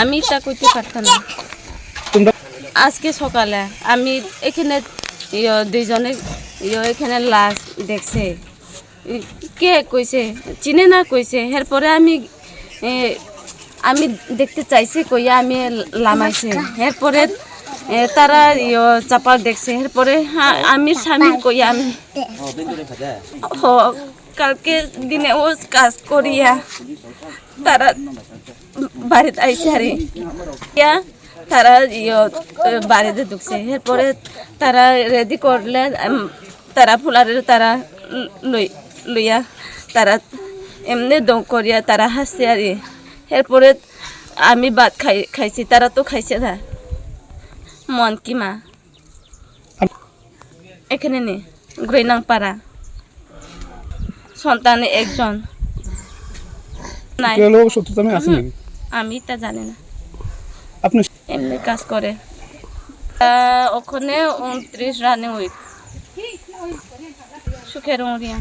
আমি তা করতে পারতাম না। আজকে সকালে আমি এখানে দুইজনে এখানে লাশ দেখছে। কে কইছে? চিনে না কইছে? এরপরে আমি আমি দেখতে চাইছি কইয়া আমি লামাইছে। এরপরে তারা ইয়ে চাপা দেখছে। এরপরে আমি স্বামী কইয়া আমি কালকে দিনে ও কাজ করিয়া তারা বাড়িতে আইসে আরে ইয়া তারা ইয়ে বাড়িতে ঢুকছে। এরপরে তারা রেডি করলে তারা ফুলারে তারা লই, লইয়া তারা এমনি দম করিয়া তারা হাসছে আর এরপরে আমি ভাত খাই খাইছি তারা তো খাইছে না। মন কি মা? এখানে নে গ্রৈনাং পাড়া সন্তান একজন। নাই। আমি তা জানি না। আপনি এমনি কাজ করে। ওখানে উনত্রিশ রানে উইক সুখের মরিয়া